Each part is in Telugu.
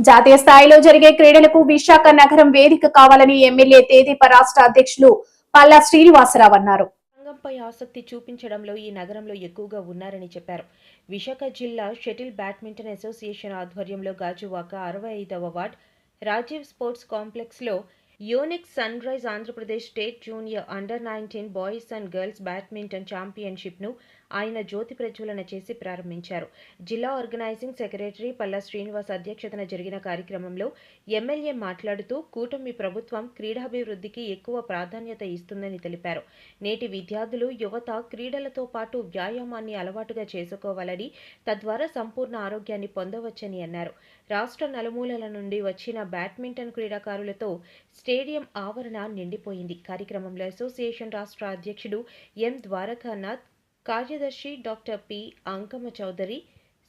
జాతీయ స్థాయిలో జరిగే క్రీడలకు విశాఖ నగరం వేదిక కావాలని ఎమ్మెల్యే తేదీప రాష్ట్ర అధ్యక్షులు పల్లా శ్రీనివాసరావు అన్నారు. రంగంపై ఆసక్తి చూపించడంలో ఈ నగరంలో ఎక్కువగా ఉన్నారని చెప్పారు. విశాఖ జిల్లా షటిల్ బ్యాడ్మింటన్ అసోసియేషన్ ఆధ్వర్యంలో గాజువాక అరవై ఐదవ వార్డ్ రాజీవ్ స్పోర్ట్స్ కాంప్లెక్స్లో Yonex sunrise Andhra Pradesh state junior under nineteen boys and girls badminton ఛాంపియన్షిప్ను ఆయన జ్యోతి ప్రజ్వలన చేసి ప్రారంభించారు. జిల్లా ఆర్గనైజింగ్ సెక్రటరీ పల్లా శ్రీనివాస్ అధ్యక్షతన జరిగిన కార్యక్రమంలో ఎమ్మెల్యే మాట్లాడుతూ కూటమి ప్రభుత్వం క్రీడాభివృద్ధికి ఎక్కువ ప్రాధాన్యత ఇస్తుందని తెలిపారు. నేటి విద్యార్థులు యువత క్రీడలతో పాటు వ్యాయామాన్ని అలవాటుగా చేసుకోవాలని తద్వారా సంపూర్ణ ఆరోగ్యాన్ని పొందవచ్చని అన్నారు. రాష్ట్ర నలుమూలల నుండి వచ్చిన బ్యాడ్మింటన్ క్రీడాకారులతో స్టేడియం ఆవరణ నిండిపోయింది. కార్యక్రమంలో అసోసియేషన్ రాష్ట్ర అధ్యక్షుడు ఎం ద్వారకానాథ్ కార్యదర్శి doctor P. Ankamma Chowdary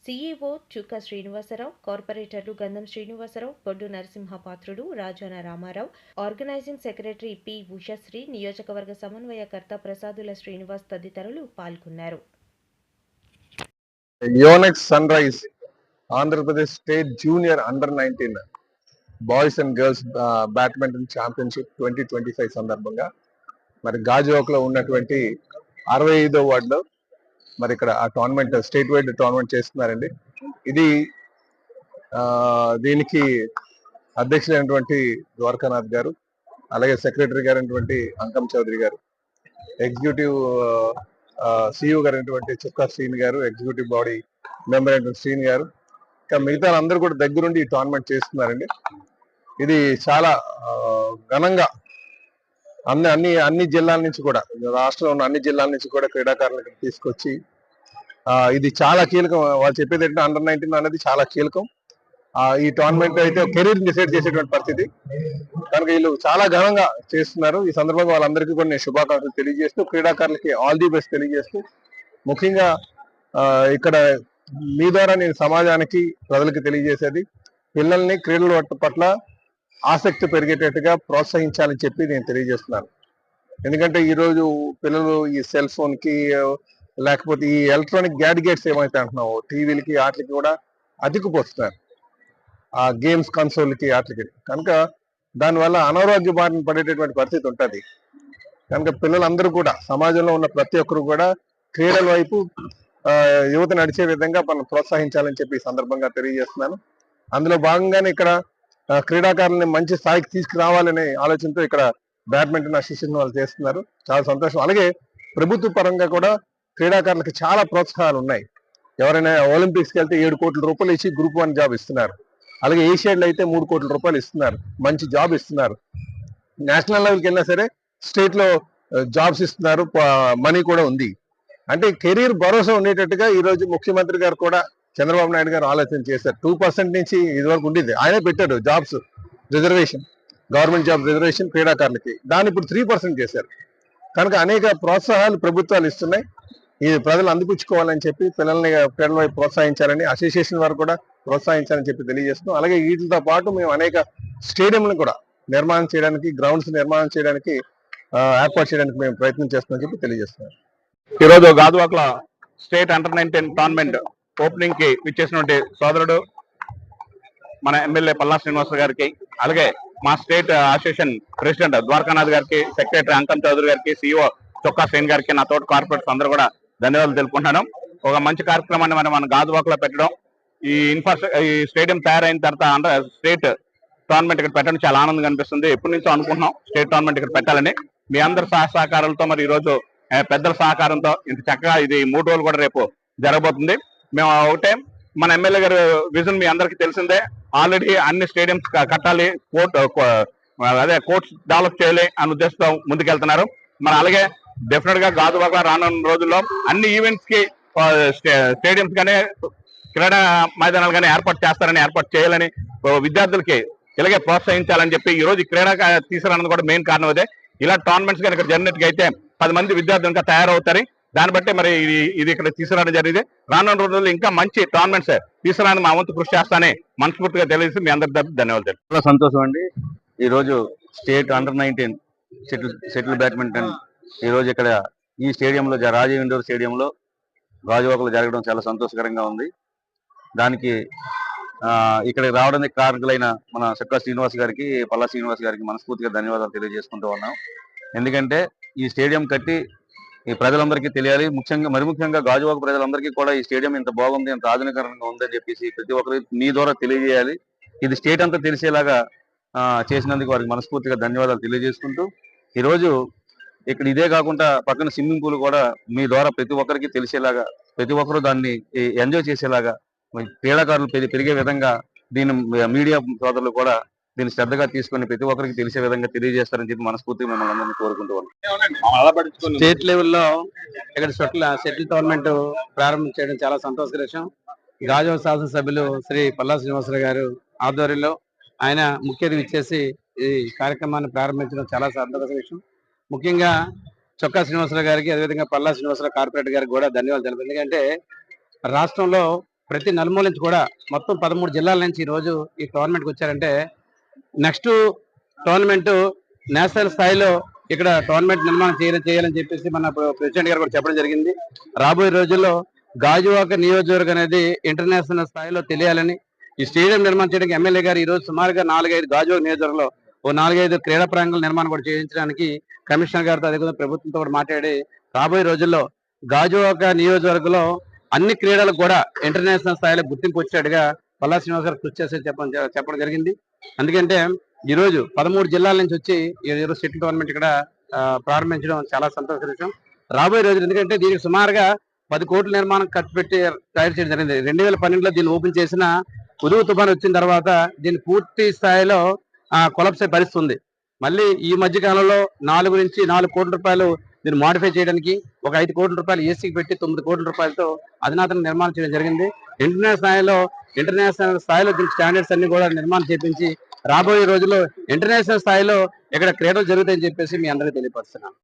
CEO Chukka Srinivasarao కార్పొరేటర్లు Gandham Srinivasarao Boddu Narasimhapatrudu Rajana Ramarao organising secretary P. Ushasri నియోజకవర్గ సమన్వయకర్త ప్రసాదుల శ్రీనివాస్ తదితరులు పాల్గొన్నారు. Yonex sunrise Andhra Pradesh state junior under nineteen boys and girls badminton championship twenty twenty five సందర్భంగా మరి గాజువాక్లో ఉన్నటువంటి అరవై ఐదో వార్డులో మరి ఇక్కడ ఆ టోర్నమెంట్ స్టేట్ వైడ్ టోర్నమెంట్ చేస్తున్నారండి. ఇది దీనికి అధ్యక్షులైనటువంటి ద్వారకానాథ్ గారు అలాగే సెక్రటరీ గారైనటువంటి అంకం చౌదరి గారు ఎగ్జిక్యూటివ్ సిఇఓ గారైనటువంటి చుక్కా శ్రీన్ గారు ఎగ్జిక్యూటివ్ బాడీ మెంబర్ అయినటువంటి శ్రీన్ గారు ఇంకా మిగతా అందరూ కూడా దగ్గరుండి ఈ టోర్నమెంట్ చేస్తున్నారండి. ఇది చాలా ఘనంగా అన్ని అన్ని అన్ని జిల్లాల నుంచి కూడా రాష్ట్రంలో ఉన్న అన్ని జిల్లాల నుంచి కూడా క్రీడాకారులకు తీసుకొచ్చి ఇది చాలా కీలకం. వాళ్ళు చెప్పేది ఏంటంటే అండర్ నైన్టీన్ అనేది చాలా కీలకం. ఈ టోర్నమెంట్ అయితే కెరీర్ డిసైడ్ చేసేటువంటి పరిస్థితి. కనుక వీళ్ళు చాలా ఘనంగా చేస్తున్నారు. ఈ సందర్భంగా వాళ్ళందరికీ కూడా నేను శుభాకాంక్షలు తెలియజేస్తూ క్రీడాకారులకి ఆల్ ది బెస్ట్ తెలియజేస్తూ ముఖ్యంగా ఇక్కడ మీ ద్వారా నేను సమాజానికి ప్రజలకు తెలియజేసేది పిల్లల్ని క్రీడల పట్ల ఆసక్తి పెరిగేటట్టుగా ప్రోత్సహించాలని చెప్పి నేను తెలియజేస్తున్నాను. ఎందుకంటే ఈరోజు పిల్లలు ఈ సెల్ ఫోన్కి లేకపోతే ఈ ఎలక్ట్రానిక్ గ్యాడ్గెట్స్ ఏమైతే అంటున్నావో టీవీలకి వాటికి కూడా అతికిపోతున్నారు ఆ గేమ్స్ కన్సోల్కి వాటికి. కనుక దానివల్ల అనారోగ్య బారిన పడేటటువంటి పరిస్థితి ఉంటుంది. కనుక పిల్లలందరూ కూడా సమాజంలో ఉన్న ప్రతి ఒక్కరు కూడా క్రీడల వైపు యువత నడిచే విధంగా మనం ప్రోత్సహించాలని చెప్పి ఈ సందర్భంగా తెలియజేస్తున్నాను. అందులో భాగంగానే ఇక్కడ క్రీడాకారుల్ని మంచి స్థాయికి తీసుకురావాలనే ఆలోచనతో ఇక్కడ బ్యాడ్మింటన్ అసోసియేషన్ వాళ్ళు చేస్తున్నారు. చాలా సంతోషం. అలాగే ప్రభుత్వ పరంగా కూడా క్రీడాకారులకు చాలా ప్రోత్సాహాలు ఉన్నాయి. ఎవరైనా ఒలింపిక్స్కి వెళ్తే ఏడు కోట్ల రూపాయలు ఇచ్చి గ్రూప్ వన్ జాబ్ ఇస్తున్నారు. అలాగే ఏషియాడ్లో అయితే మూడు కోట్ల రూపాయలు ఇస్తున్నారు. మంచి జాబ్ ఇస్తున్నారు. నేషనల్ లెవెల్కి వెళ్ళినా సరే స్టేట్లో జాబ్స్ ఇస్తున్నారు. మనీ కూడా ఉంది. అంటే కెరీర్ భరోసా ఉండేటట్టుగా ఈరోజు ముఖ్యమంత్రి గారు కూడా చంద్రబాబు నాయుడు గారు ఆలోచన చేశారు. టూ పర్సెంట్ నుంచి ఇదివరకు ఉండేది. ఆయనే పెట్టాడు jobs reservation government job reservation క్రీడాకారులకి. దాన్ని ఇప్పుడు త్రీ పర్సెంట్ చేశారు. కనుక అనేక ప్రోత్సాహాలు ప్రభుత్వాలు ఇస్తున్నాయి. ఇది ప్రజలు అందిపుచ్చుకోవాలని చెప్పి పిల్లల్ని పిల్లల వైపు ప్రోత్సహించాలని అసోసియేషన్ వారు కూడా ప్రోత్సహించాలని చెప్పి తెలియజేస్తున్నాం. అలాగే వీటితో పాటు మేము అనేక స్టేడియంలను కూడా నిర్మాణం చేయడానికి గ్రౌండ్స్ నిర్మాణం చేయడానికి ఏర్పాటు చేయడానికి మేము ప్రయత్నం చేస్తున్నామని చెప్పి తెలియజేస్తున్నాం. ఈరోజు గాజువాకల స్టేట్ అండర్ నైన్టీన్ టోర్నమెంట్ ఓపెనింగ్కి విచ్చేసినటువంటి సోదరుడు మన ఎమ్మెల్యే పల్లా శ్రీనివాస గారికి అలాగే మా స్టేట్ అసోసియేషన్ ప్రెసిడెంట్ ద్వారకానాథ్ గారికి సెక్రటరీ అంకం చౌదరి గారికి సిఇఓ చొక్కా సేన్ గారికి నా తోటి కార్పొరేట్స్ అందరూ కూడా ధన్యవాదాలు తెలుపుకుంటున్నాను. ఒక మంచి కార్యక్రమాన్ని మనం మన గాజువాకలో పెట్టడం ఈ ఇన్ఫ్రాస్ట్రక్చర్ ఈ స్టేడియం తయారైన తర్వాత అండర్ స్టేట్ టోర్నమెంట్ ఇక్కడ పెట్టడం చాలా ఆనందంగా అనిపిస్తుంది. ఎప్పటి నుంచో అనుకుంటున్నాం స్టేట్ టోర్నమెంట్ ఇక్కడ పెట్టాలని. మీ అందరి సహ సహకారాలతో మరి ఈ రోజు పెద్దల సహకారంతో ఇంత చక్కగా ఇది మూడు రోజులు కూడా రేపు జరగబోతుంది. మేము ఒకటే మన ఎమ్మెల్యే గారు విజన్ మీ అందరికీ తెలిసిందే. ఆల్రెడీ అన్ని స్టేడియంస్ కట్టాలి. కోర్ట్ అదే కోర్ట్స్ డెవలప్ చేయాలి అనే ఉద్దేశంతో ముందుకెళ్తున్నారు. మన అలాగే డెఫినెట్గా గాజువాక రానున్న రోజుల్లో అన్ని ఈవెంట్స్కి స్టేడియంస్ గానే క్రీడా మైదానాలు కానీ ఏర్పాటు చేస్తారని ఏర్పాటు చేయాలని విద్యార్థులకి ఇలాగే ప్రోత్సహించాలని చెప్పి ఈ రోజు క్రీడా కా- కూడా మెయిన్ కారణం అదే. ఇలా టోర్నమెంట్స్ కనుక జరిగినట్టుగా అయితే పది మంది విద్యార్థులు ఇంకా తయారవుతారు. దాన్ని బట్టి మరి ఇది ఇది ఇక్కడ తీసుకురావడం జరిగింది. రానున్న రోజుల్లో ఇంకా మంచి టోర్నమెంట్స్ తీసుకురాని మా వంతు కృషి చేస్తానే మనస్ఫూర్తిగా తెలియజేసి మీ అందరి తరపు ధన్యవాదాలు చాలా సంతోషం అండి. ఈ రోజు state under nineteen shuttle shuttle badminton ఈ రోజు ఇక్కడ ఈ స్టేడియంలో రాజీవ్ ఇండోర్ స్టేడియంలో గాజువాకలో జరగడం చాలా సంతోషకరంగా ఉంది. దానికి ఇక్కడికి రావడానికి కారణకులైన మన చక్కా శ్రీనివాస్ గారికి పల్లా శ్రీనివాస్ గారికి మనస్ఫూర్తిగా ధన్యవాదాలు తెలియజేసుకుంటూ ఉన్నాం. ఎందుకంటే ఈ స్టేడియం కట్టి ఈ ప్రజలందరికీ తెలియాలి. ముఖ్యంగా మరి ముఖ్యంగా గాజువాక ప్రజలందరికీ కూడా ఈ స్టేడియం ఇంత బాగుంది ఇంత ఆధునికరంగా ఉందని చెప్పేసి ప్రతి ఒక్కరికి మీ ద్వారా తెలియజేయాలి. ఇది స్టేట్ అంతా తెలిసేలాగా ఆ, చేసినందుకు వారికి మనస్ఫూర్తిగా ధన్యవాదాలు తెలియజేసుకుంటూ ఈరోజు ఇక్కడ ఇదే కాకుండా పక్కన స్విమ్మింగ్ పూల్ కూడా మీ ద్వారా ప్రతి ఒక్కరికి తెలిసేలాగా ప్రతి ఒక్కరు దాన్ని ఎంజాయ్ చేసేలాగా క్రీడాకారులు పెరిగే విధంగా దీన్ని మీడియా సోదరులు కూడా దీన్ని శ్రద్ధగా తీసుకొని ప్రతి ఒక్కరికి తెలిసే విధంగా తెలియజేస్తారని చెప్పి మనస్ఫూర్తిగా మిమ్మల్ని అందరినీ కోరుకుంటూ ఉన్నాం. స్టేట్ లెవెల్లో ఇక్కడ షటిల్ షటిల్ టోర్నమెంట్ ప్రారంభించడం చాలా సంతోషకరం. గాజువాక శాసనసభ్యులు శ్రీ పల్లా శ్రీనివాసరావు గారు ఆధ్వర్యంలో ఆయన ముఖ్య అతిథి ఇచ్చేసి ఈ కార్యక్రమాన్ని ప్రారంభించడం చాలా సంతోష విషయం ముఖ్యంగా చొక్కా శ్రీనివాసరావు గారికి అదేవిధంగా పల్లా శ్రీనివాసరావు కార్పొరేటర్ గారికి కూడా ధన్యవాదాలు తెలుపు ఎందుకంటే రాష్ట్రంలో ప్రతి నలుమూల నుంచి కూడా మొత్తం పదమూడు జిల్లాల నుంచి ఈ రోజు ఈ టోర్నమెంట్కి వచ్చారంటే నెక్స్ట్ టోర్నమెంట్ నేషనల్ స్థాయిలో ఇక్కడ టోర్నమెంట్ నిర్మాణం చేయాలని చేయాలని చెప్పేసి మన ప్రెసిడెంట్ గారు కూడా చెప్పడం జరిగింది. రాబోయే రోజుల్లో గాజువాక నియోజకవర్గం అనేది ఇంటర్నేషనల్ స్థాయిలో తెలియాలని ఈ స్టేడియం నిర్మాణం చేయడానికి ఎమ్మెల్యే గారు ఈ రోజు సుమారుగా నాలుగైదు గాజువాక నియోజకవర్గంలో ఓ నాలుగైదు క్రీడా ప్రాంగణ నిర్మాణం కూడా చేయించడానికి కమిషనర్ గారితో అదేవిధంగా ప్రభుత్వంతో కూడా మాట్లాడి రాబోయే రోజుల్లో గాజువాక నియోజకవర్గంలో అన్ని క్రీడలకు కూడా ఇంటర్నేషనల్ స్థాయిలో గుర్తింపు వచ్చేట్టుగా పల్లా శ్రీనివాస్ గారు కృషి చేసే చెప్పడం చెప్పడం జరిగింది. ఎందుకంటే ఈ రోజు పదమూడు జిల్లాల నుంచి వచ్చి ఈరోజు సెటిల్ టోర్నమెంట్ ఇక్కడ ప్రారంభించడం చాలా సంతోష విషయం రాబోయే రోజులు ఎందుకంటే దీనికి సుమారుగా పది కోట్ల నిర్మాణం ఖర్చు పెట్టి తయారు చేయడం జరిగింది. రెండు వేల పన్నెండులో దీన్ని ఓపెన్ చేసిన ఉదువు తుఫాన్ వచ్చిన తర్వాత దీన్ని పూర్తి స్థాయిలో కొలప్సే పరిస్థితుంది పరిస్థితి ఉంది. మళ్ళీ ఈ మధ్య కాలంలో నాలుగు నుంచి నాలుగు కోట్ల రూపాయలు దీన్ని మాడిఫై చేయడానికి ఒక ఐదు కోట్ల రూపాయలు ఏసీకి పెట్టి తొమ్మిది కోట్ల రూపాయలతో అధునాతన నిర్మాణం చేయడం జరిగింది. ఇంటర్నేషనల్ స్థాయిలో ఇంటర్నేషనల్ స్థాయిలో దీని స్టాండర్డ్స్ అన్ని కూడా నిర్మాణం చేపించి రాబోయే రోజుల్లో ఇంటర్నేషనల్ స్థాయిలో ఇక్కడ క్రీడలు జరుగుతాయని చెప్పేసి మీ అందరికీ తెలియపరుస్తున్నాను.